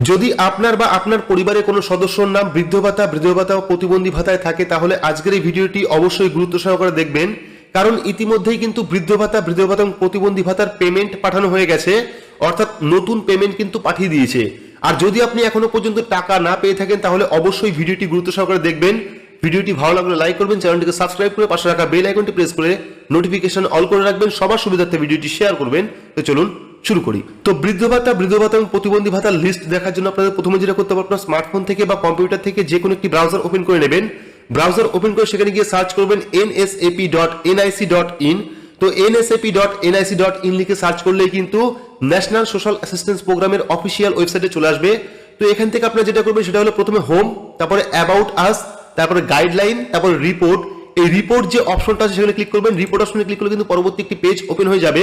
যদি আপনার বা আপনার পরিবারের কোনো সদস্যর নাম বৃদ্ধ ভাতা বৃদ্ধ ভাতা ও প্রতিবন্ধী ভাতায় থাকে, তাহলে আজকের এই ভিডিওটি অবশ্যই গুরুত্ব সহকারে দেখবেন। কারণ ইতিমধ্যেই কিন্তু বৃদ্ধ ভাতা বৃদ্ধ ভাতা এবং প্রতিবন্ধী ভাতার পেমেন্ট পাঠানো হয়ে গেছে। অর্থাৎ নতুন পেমেন্ট কিন্তু পাঠিয়ে দিয়েছে। আর যদি আপনি এখনও পর্যন্ত টাকা না পেয়ে থাকেন, তাহলে অবশ্যই ভিডিওটি গুরুত্ব সহকারে দেখবেন। ভিডিওটি ভালো লাগলে লাইক করবেন, চ্যানেলটিকে সাবস্ক্রাইব করে পাশে রাখা বেল আইকনটি প্রেস করে নোটিফিকেশন অল করে রাখবেন। সবার সুবিধার্থে ভিডিওটি শেয়ার করবেন। তো চলুন শুরু করি। তো বৃদ্ধ ভাতা বৃদ্ধ ভাতা এবং প্রতিবন্ধী ভাতার লিস্ট দেখার জন্য আপনাদের প্রথমে যেটা করতে হবে, আপনার স্মার্টফোন থেকে বা কম্পিউটার থেকে যে কোনো একটি ব্রাউজার ওপেন করে নেবেন। ব্রাউজার ওপেন করে সেখানে গিয়ে সার্চ করবেন NSAP dot NIC dot in তো NSAP dot NIC dot in লিখে সার্চ করলেই কিন্তু ন্যাশনাল সোশ্যাল অ্যাসিস্ট্যান্স প্রোগ্রামের অফিসিয়াল ওয়েবসাইটে চলে আসবে। তো এখান থেকে আপনারা যেটা করবেন, সেটা হলো প্রথমে হোম তারপরে অ্যাবাউট আস তারপরে গাইডলাইন তারপরে রিপোর্ট এই রিপোর্ট যে অপশনটা আছে সেখানে ক্লিক করবেন। রিপোর্ট অপশনে ক্লিক করলে কিন্তু পরবর্তী একটি পেজ ওপেন হয়ে যাবে।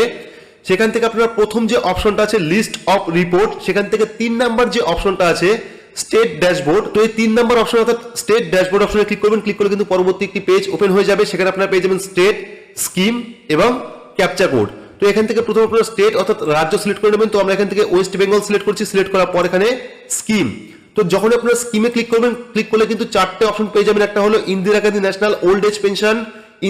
সেখান থেকে আপনার প্রথম যে অপশনটা আছে লিস্ট অফ রিপোর্ট সেখান থেকে তিন নাম্বার যে অপশনটা আছে স্টেট ড্যাশবোর্ড তো এই তিন নাম্বার অপশন অর্থাৎ স্টেট ড্যাশবোর্ড অপশনে ক্লিক করবেন ক্লিক করলে কিন্তু পরবর্তী একটি পেজ ওপেন হয়ে যাবে। সেখানে আপনারা পেয়ে যাবেন স্টেট স্কিম এবং ক্যাপচা কোড তো এখান থেকে প্রথম আপনারা স্টেট অর্থাৎ রাজ্য সিলেক্ট করে নেবেন। তো আমরা এখান থেকে ওয়েস্ট বেঙ্গল সিলেক্ট করছি সিলেক্ট করার পর এখানে স্কিম তো যখন আপনারা স্কিমে ক্লিক করবেন ক্লিক করলে কিন্তু চারটে অপশন পেয়ে যাবেন। একটা হলো Indira Gandhi national old age pension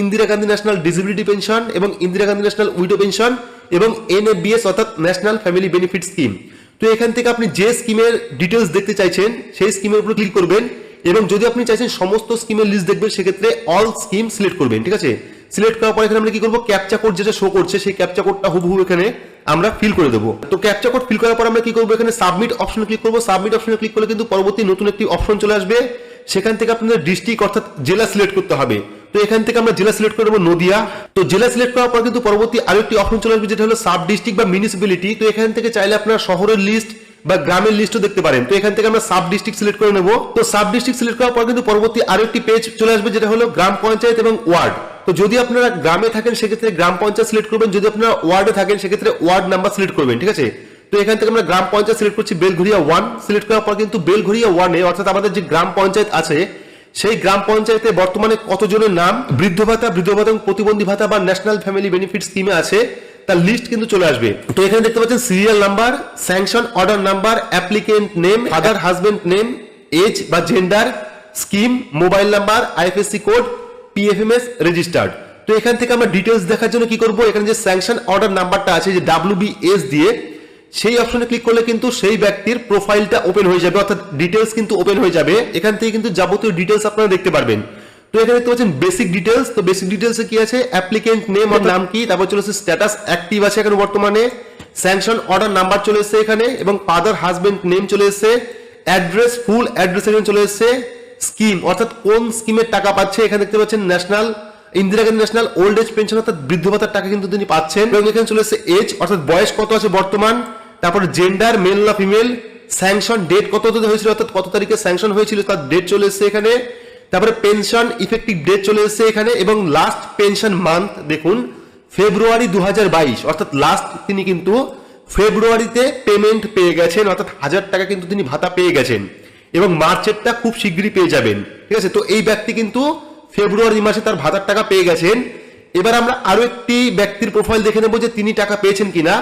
Indira Gandhi national disability pension এবং Indira Gandhi national widow pension এবং এনএফবিএস অর্থাৎ ন্যাশনাল ফ্যামিলি বেনিফিট স্কিম তো এখান থেকে আপনি যে স্কিমের ডিটেলস দেখতে চাইছেন, সেই স্কিমের উপর ক্লিক করবেন এবং যদি আপনি চাইছেন সমস্ত স্কিমের লিস্ট দেখবেন, সেক্ষেত্রে অল স্কিম সিলেক্ট করবেন, ঠিক আছে? সিলেক্ট করার পর এখানে আমরা কি করব? ক্যাপচা কোড যেটা শো করছে, সেই ক্যাপচা কোডটা হুবহু এখানে আমরা ফিল করে দেবো। তো ক্যাপচা কোড ফিল করার পর আমরা কি করব? এখানে সাবমিট অপশনে ক্লিক করব। সাবমিট অপশনে ক্লিক করলে কিন্তু পরবর্তী নতুন একটি অপশন চলে আসবে। সেখান থেকে আপনাদের ডিস্ট্রিক্ট অর্থাৎ জেলা সিলেক্ট করতে হবে। তো এখান থেকে আমরা জেলা সিলেক্ট করব নদিয়া। তো জেলা সিলেক্ট করার পর কিন্তু পরবর্তী আরেকটি অপশন চলে আসবে, যেটা হলো সাব ডিস্ট্রিক্ট বা মিউনিসিপ্যালিটি তো এখান থেকে চাইলে আপনারা শহরের লিস্ট বা গ্রামের লিস্টও দেখতে পারেন। তো এখান থেকে আমরা সাব ডিস্ট্রিক্ট সিলেক্ট করে নেব। তো সাব ডিস্ট্রিক্ট সিলেক্ট করার পর কিন্তু পরবর্তী আরেকটি পেজ চলে আসবে, যেটা হলো গ্রাম পঞ্চায়েত এবং ওয়ার্ড। তো যদি আপনারা গ্রামে থাকেন, সেক্ষেত্রে গ্রাম পঞ্চায়েত সিলেক্ট করবেন। যদি আপনারা ওয়ার্ডে থাকেন, সেক্ষেত্রে ওয়ার্ড নাম্বার সিলেক্ট করবেন, ঠিক আছে? তো এখান থেকে আমরা গ্রাম পঞ্চায়েত সিলেক্ট করছি বেলঘরিয়া ওয়ান সিলেক্ট করার পর কিন্তু বেলঘরিয়া ওয়ানে অর্থাৎ আমাদের যে গ্রাম পঞ্চায়েত আছে সেই গ্রাম পঞ্চায়েতে বর্তমানে কতজনের নাম? বৃদ্ধ ভাতা বৃদ্ধ ভাতা প্রতিবন্ধী ভাতা বা ন্যাশনাল ফ্যামিলি বেনিফিট স্কিমে আছে, তার লিস্ট কিন্তু চলে আসবে। তো এখানে দেখতে পাচ্ছেন serial number sanction order number applicant name other husband name age বা gender scheme mobile number IFSC code PFMS registered তো এখান থেকে আমরা ডিটেলস দেখার জন্য কি করব? এখানে যে স্যাংশন অর্ডার নাম্বারটা আছে, যে ডাব্লিউবিএস দিয়ে সেই অপশনে ক্লিক করলে কিন্তু সেই ব্যক্তির প্রোফাইলটা ওপেন হয়ে যাবে, অর্থাৎ ডিটেলস কিন্তু ওপেন হয়ে যাবে। এখান থেকে কিন্তু যাবতীয় ডিটেলস আপনারা দেখতে পারবেন। তো এখানে দেখতে পাচ্ছেন বেসিক ডিটেলস তো বেসিক ডিটেলসে কি আছে? অ্যাপ্লিকেন্ট নেম আর নাম কি? তারপর চলে এসেছে স্ট্যাটাস অ্যাক্টিভ আছে এখানে বর্তমানে। স্যাংশন অর্ডার নাম্বার চলে এসেছে এখানে এবং ফাদার হাজবেন্ড নেম চলে এসেছে। অ্যাড্রেস ফুল অ্যাড্রেস এখানে চলে এসেছে। স্কিম অর্থাৎ কোন স্কিমের টাকা পাচ্ছে? এখানে দেখতে পাচ্ছেন national Indira Gandhi national old age pension অর্থাৎ বৃদ্ধ ভাতার টাকা কিন্তু তিনি পাচ্ছেন। এবং এখানে চলে এসেছে এজ অর্থাৎ বয়স কত আছে বর্তমান? তারপরে জেন্ডার মেল না ফিমেল স্যাংশন ডেট কত হয়েছিল, অর্থাৎ কত তারিখে স্যাংশন হয়েছিল, তার ডেট চলে এসেছে এখানে। তারপরে পেনশন ইফেক্টিভ ডেট চলে এসেছে এখানে এবং লাস্ট পেনশন মান্থ দেখুন ফেব্রুয়ারি দু হাজার বাইশ, অর্থাৎ লাস্ট তিনি কিন্তু ফেব্রুয়ারিতে পেমেন্ট পেয়ে গেছেন, অর্থাৎ হাজার টাকা কিন্তু তিনি ভাতা পেয়ে গেছেন এবং মার্চেরটা খুব শীঘ্রই পেয়ে যাবেন, ঠিক আছে? তো এই ব্যক্তি কিন্তু ফেব্রুয়ারি মাসে তার ভাতার টাকা পেয়ে গেছেন। এবার আমরা আরও একটি ব্যক্তির প্রোফাইল দেখে নেব যে তিনি টাকা পেয়েছেন কিনা।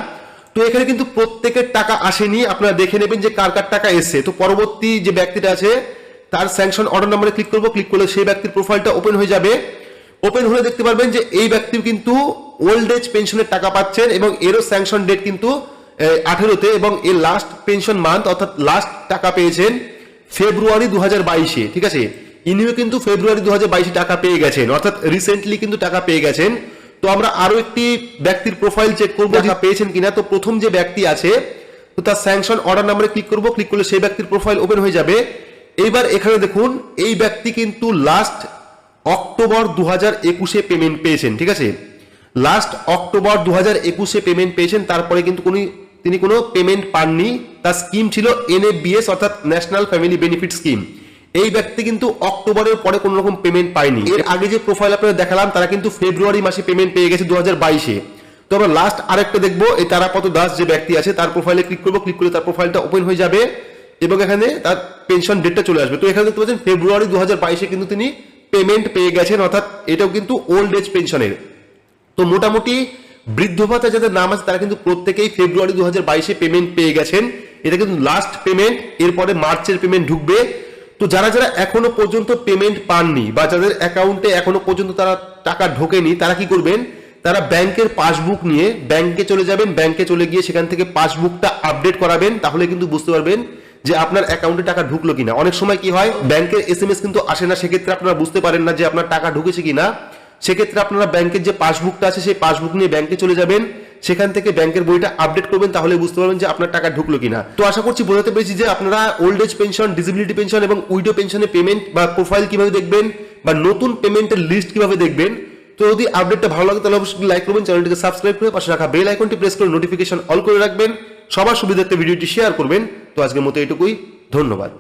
তো এখানে কিন্তু প্রত্যেকের টাকা আসেনি। আপনারা দেখে নেবেন যে কার কার টাকা এসছে। তো পরবর্তী যে ব্যক্তিটা আছে, তার স্যাংশন অর্ডার নাম্বারে ক্লিক করব। ক্লিক করলে সেই ব্যক্তির প্রোফাইলটা ওপেন হয়ে যাবে। ওপেন হলে দেখতে পারবেন যে এই ব্যক্তি কিন্তু ওল্ড এজ পেনশনের টাকা পাচ্ছেন এবং এরও স্যাংশন ডেট কিন্তু আঠেরোতে এবং এর লাস্ট পেনশন মান্থ অর্থাৎ লাস্ট টাকা পেয়েছেন ফেব্রুয়ারি দু বাইশে, ঠিক আছে? ইনিও কিন্তু ফেব্রুয়ারি দু বাইশে টাকা পেয়ে গেছেন। অর্থাৎ রিসেন্টলি কিন্তু টাকা পেয়ে গেছেন। তো আমরা আরও একটি ব্যক্তির প্রোফাইল চেক করব টাকা পেয়েছেন কিনা। তো প্রথম যে ব্যক্তি আছে তো তার স্যাংশন অর্ডার নাম্বারে ক্লিক করব। ক্লিক করলে সেই ব্যক্তির প্রোফাইল ওপেন হয়ে যাবে। এইবার এখানে দেখুন এই ব্যক্তি কিন্তু লাস্ট অক্টোবর দু হাজার একুশে পেমেন্ট পেয়েছেন ঠিক আছে? লাস্ট অক্টোবর দু হাজার একুশে পেমেন্ট পেয়েছেন তারপরে কিন্তু কোনো তিনি কোনো পেমেন্ট পাননি। তার স্কিম ছিল এনএফবিএস অর্থাৎ ন্যাশনাল ফ্যামিলি বেনিফিট স্কিম এই ব্যক্তি কিন্তু অক্টোবরের পরে কোনো রকম পেমেন্ট পায়নি। এর আগে যে প্রোফাইল আপনাদের দেখালাম তারা কিন্তু ফেব্রুয়ারি মাসে পেমেন্ট পেয়ে গেছে দু হাজার বাইশে। তো আমরা লাস্ট আরেকটা দেখব এই তারাপত দাস যে ব্যক্তি আছে তার প্রোফাইলে ক্লিক করব ক্লিক করে তার প্রোফাইলটা ওপেন হয়ে যাবে এবং এখানে তার পেনশন ডেটটা চলে আসবে। তো এখানে দেখতে পাচ্ছেন ফেব্রুয়ারি দু হাজার বাইশে কিন্তু তিনি পেমেন্ট পেয়ে গেছেন অর্থাৎ এটাও কিন্তু ওল্ড এজ পেনশনের তো মোটামুটি বৃদ্ধ ভাতা যাদের নাম আছে তারা কিন্তু প্রত্যেকেই ফেব্রুয়ারি দু হাজার বাইশে পেমেন্ট পেয়ে গেছেন। এটা কিন্তু লাস্ট পেমেন্ট এরপরে মার্চের পেমেন্ট ঢুকবে। তো যারা যারা এখনও পর্যন্ত পেমেন্ট পাননি বা যাদের অ্যাকাউন্টে এখনও পর্যন্ত তারা টাকা ঢোকেনি, তারা কি করবেন? তারা ব্যাংকের পাসবুক নিয়ে ব্যাংকে চলে যাবেন, ব্যাংকে চলে গিয়ে সেখান থেকে পাসবুকটা আপডেট করাবেন, তাহলে কিন্তু বুঝতে পারবেন যে আপনার অ্যাকাউন্টে টাকা ঢুকলো কিনা। অনেক সময় কি হয়, ব্যাংকের এস এম এস কিন্তু আসে না, সেক্ষেত্রে আপনারা বুঝতে পারেন না যে আপনার টাকা ঢুকেছে কিনা। সেক্ষেত্রে আপনারা ব্যাংকের যে পাসবুকটা আছে, সেই পাসবুক নিয়ে ব্যাংকে চলে যাবেন সেখান থেকে ব্যাংকের বইটা আপডেট করবেন, তাহলে বুঝতে পারবেন যে আপনার টাকা ঢুকলো কিনা। তো আশা করছি বোঝাতে পেরেছি যে আপনারা old age pension disability pension এবং উইডো পেনশনের পেমেন্ট বা প্রোফাইল কীভাবে দেখবেন বা নতুন পেমেন্টের লিস্ট কীভাবে দেখবেন। তো যদি আপডেটটা ভালো লাগে, তাহলে অবশ্যই লাইক করবেন, চ্যানেলটিকে সাবস্ক্রাইব করে পাশে রাখা বেল আইকনটি প্রেস করে নোটিফিকেশন অল করে রাখবেন। সবার সুবিধার্থে ভিডিওটি শেয়ার করবেন। তো আজকের মতো এটুকুই, ধন্যবাদ।